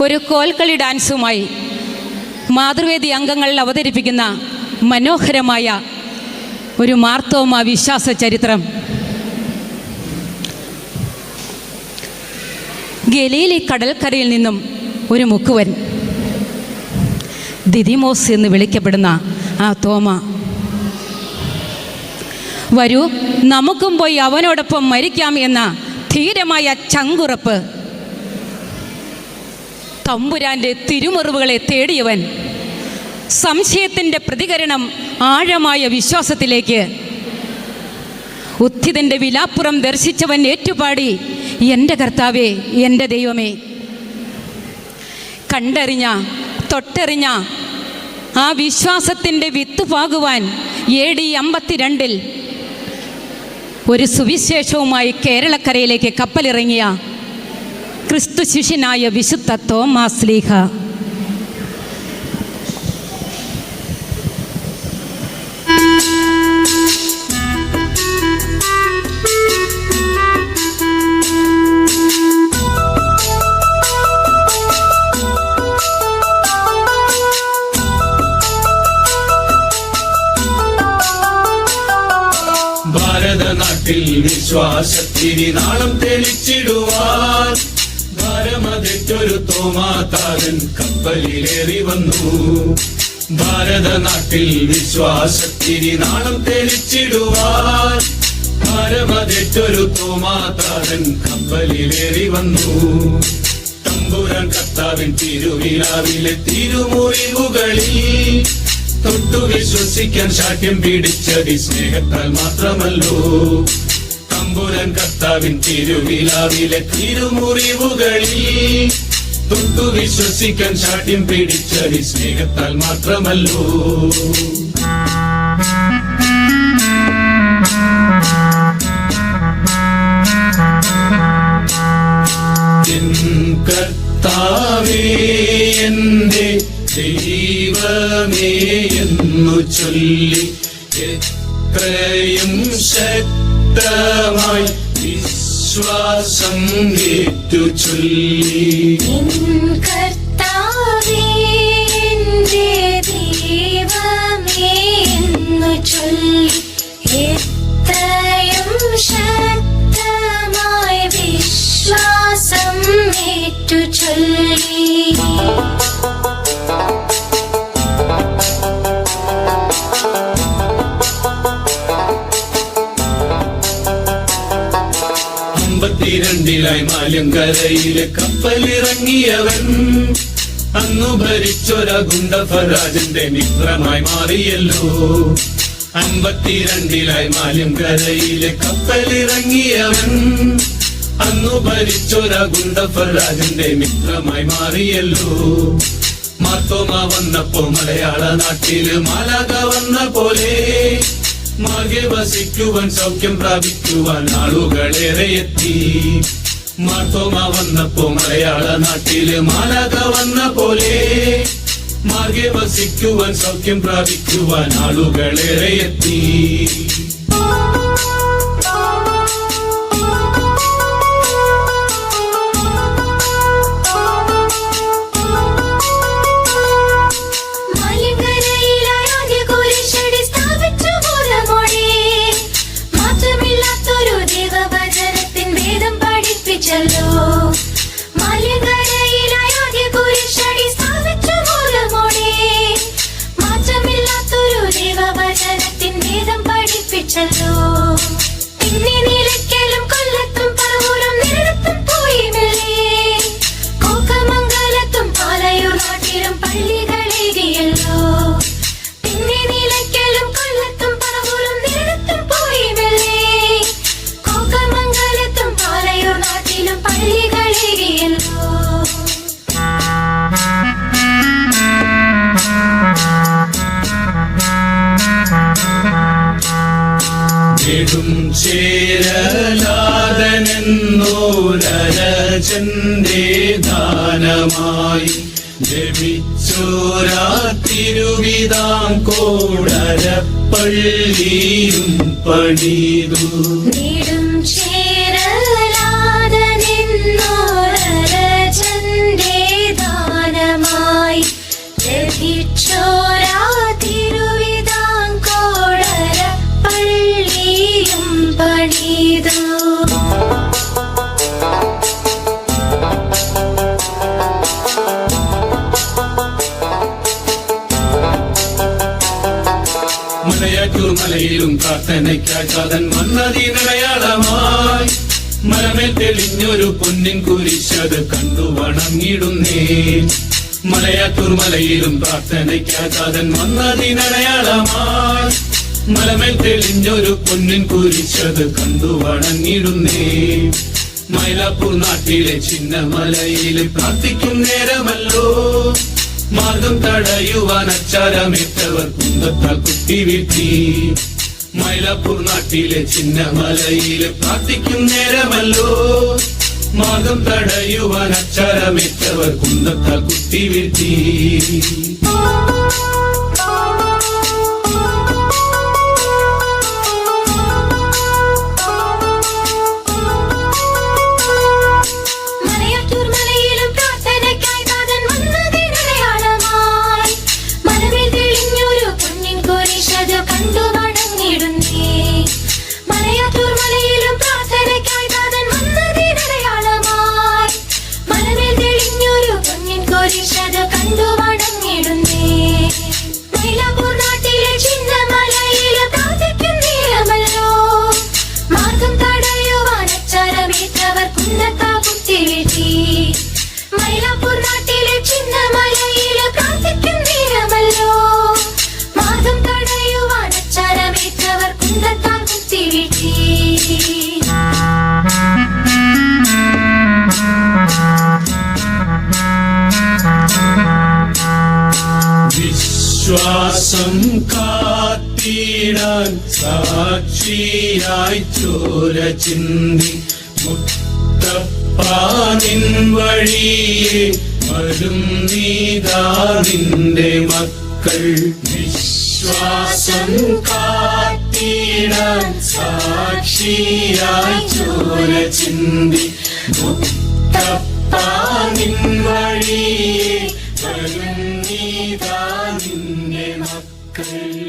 ഒരു കോൽക്കളി ഡാൻസുമായി മാതൃവേദി അംഗങ്ങൾ അവതരിപ്പിക്കുന്ന മനോഹരമായ ഒരു മാർത്തോമ വിശ്വാസ ചരിത്രം. ഗലീലി കടൽക്കരയിൽ നിന്നും ഒരു മുക്കുവൻ ദിദിമോസ് എന്ന് വിളിക്കപ്പെടുന്ന ആ തോമ. വരൂ നമുക്കും പോയി അവനോടൊപ്പം മരിക്കാം എന്ന ധീരമായ ചങ്കുറപ്പ് തമ്പുരാന്റെ തിരുമുറിവുകളെ തേടിയവൻ. സംശയത്തിന്റെ പ്രതികരണം ആഴമായ വിശ്വാസത്തിലേക്ക്. ഉത്ഥിതന്റെ വിലാപ്പുറം ദർശിച്ചവൻ ഏറ്റുപാടി എന്റെ കർത്താവേ എന്റെ ദൈവമേ. കണ്ടറിഞ്ഞ തൊട്ടറിഞ്ഞ ആ വിശ്വാസത്തിന്റെ വിത്ത് പാകുവാൻ എ ഡി അമ്പത്തിരണ്ടിൽ ഒരു സുവിശേഷവുമായി കേരളക്കരയിലേക്ക് കപ്പലിറങ്ങിയ ക്രിസ്തു ശിഷ്യനായ വിശുദ്ധ തോമാസ് ലീഹ. ഭാരതനാട്ടിൽ വിശ്വാസത്തിരി നാളം തെളിച്ചിടുവാൻ ഭാരമതെറ്റൊരു തോമാതാരൻ കപ്പലിലേറി വന്നു. ഭാരതനാട്ടിൽ വിശ്വാസത്തിരി നാളം തെളിച്ചിടുവാൻ ഭാരമതെറ്റൊരു തോമാതാരൻ കപ്പലിലേറി വന്നു. തമ്പുരാൻ കർത്താവിൻ തിരുവിലാവിലെ തിരുമുറിവുകളിൽ തൊട്ടു വിശ്വസിക്കാൻ ശാഠ്യം പിടിച്ചടി സ്നേഹത്താൽ മാത്രമല്ലോ. തമ്പുരാൻ കർത്താവിൻ തിരുവിലാവിലെ തിരുമുറിവുകളിൽ തൊട്ടു വിശ്വസിക്കാൻ ശാഠ്യം പിടിച്ചതി സ്നേഹത്താൽ മാത്രമല്ലോ. കർത്താവേ എന്റെ ദൈവമേ എന്നു ചൊല്ലി എത്രയും ശക്തമായി വിശ്വാസം ഏറ്റു ചൊല്ലി. ശക്തമായി വിശ്വാസം ഏറ്റു ചൊല്ലി. അമ്പത്തിരണ്ടിലായി മാലിയങ്കരയിലെ കപ്പലിറങ്ങിയവൻ. അന്നു ഭരിച്ചൊര ഗുണ്ടഫരാജന്റെ മിത്രമായി മാറിയല്ലോ. അമ്പത്തിരണ്ടിലായി മാലിയങ്കരയിലെ കപ്പലിറങ്ങിയവൻ. അന്നു ഭരിച്ചൊര ഗുണ്ടഫരാജന്റെ മിത്രമായി മാറിയല്ലോ. മാർത്തോമ വന്നപ്പോ മലയാള നാട്ടിൽ മാലാക വന്ന പോലെ. മാർഗെ വസിക്കുവാൻ സൗഖ്യം പ്രാപിക്കുവാൻ ആളുകളേറെ എത്തി. മാർത്തോമ വന്നപ്പോ മലയാള നാട്ടിൽ മാലാക വന്ന പോലെ. മാർഗെ വസിക്കുവാൻ സൗഖ്യം പ്രാപിക്കുവാൻ ആളുകളേറെ എത്തി. നെടും ചേരലാദനെന്നോരജന്റെ ദാനമായി ലഭിച്ചോരാ തിരുവിതാം കോടരപ്പള്ളിയും പണിതു. മലയിലും പ്രാർത്ഥനയ്ക്കായി വന്നതി വന്നതിനടയാളമായി മലമേൽ തെളിഞ്ഞൊരു പൊന്നിൻ കുരിശത് കണ്ടു വണങ്ങിടുന്നേ. മലയാറ്റൂർ മലയിലും പ്രാർത്ഥനയ്ക്കായി കഥൻ വന്നതിനടയാളമായി മലമേൽ തെളിഞ്ഞൊരു പൊന്നിൻ കുരിശത് കണ്ടു വണങ്ങിടുന്നേ. മൈലാപ്പൂർ നാട്ടിലെ ചിന്നമലയിൽ പ്രാർത്ഥിക്കും നേരമല്ലോ. മാർഗം തടയുവാൻ അച്ചാരമിട്ടവർ കുന്തത്താൽ മൈലാപ്പൂർ നാട്ടിലെ ചിന്നമലയിൽ പ്രാർത്ഥിക്കും നേരമല്ലോ. മാർഗം തടയുവാൻ അച്ചാരമിട്ടവർ കുന്തത്താൽ കുത്തി വീഴ്ത്തി ശ്വാസം കാത്തിടാൻ സാക്ഷിയായി ചോര ചിന്തി മുട്ടപ്പാനിൻ വഴിയെ വരും നീതാറിന്റെ മക്കൾ. വിശ്വാസം കാത്തിടാൻ സാക്ഷിയായി ചോര ചിന്തി മുട്ടപ്പാനിൻ വഴിയെ വരും നീതാ Please.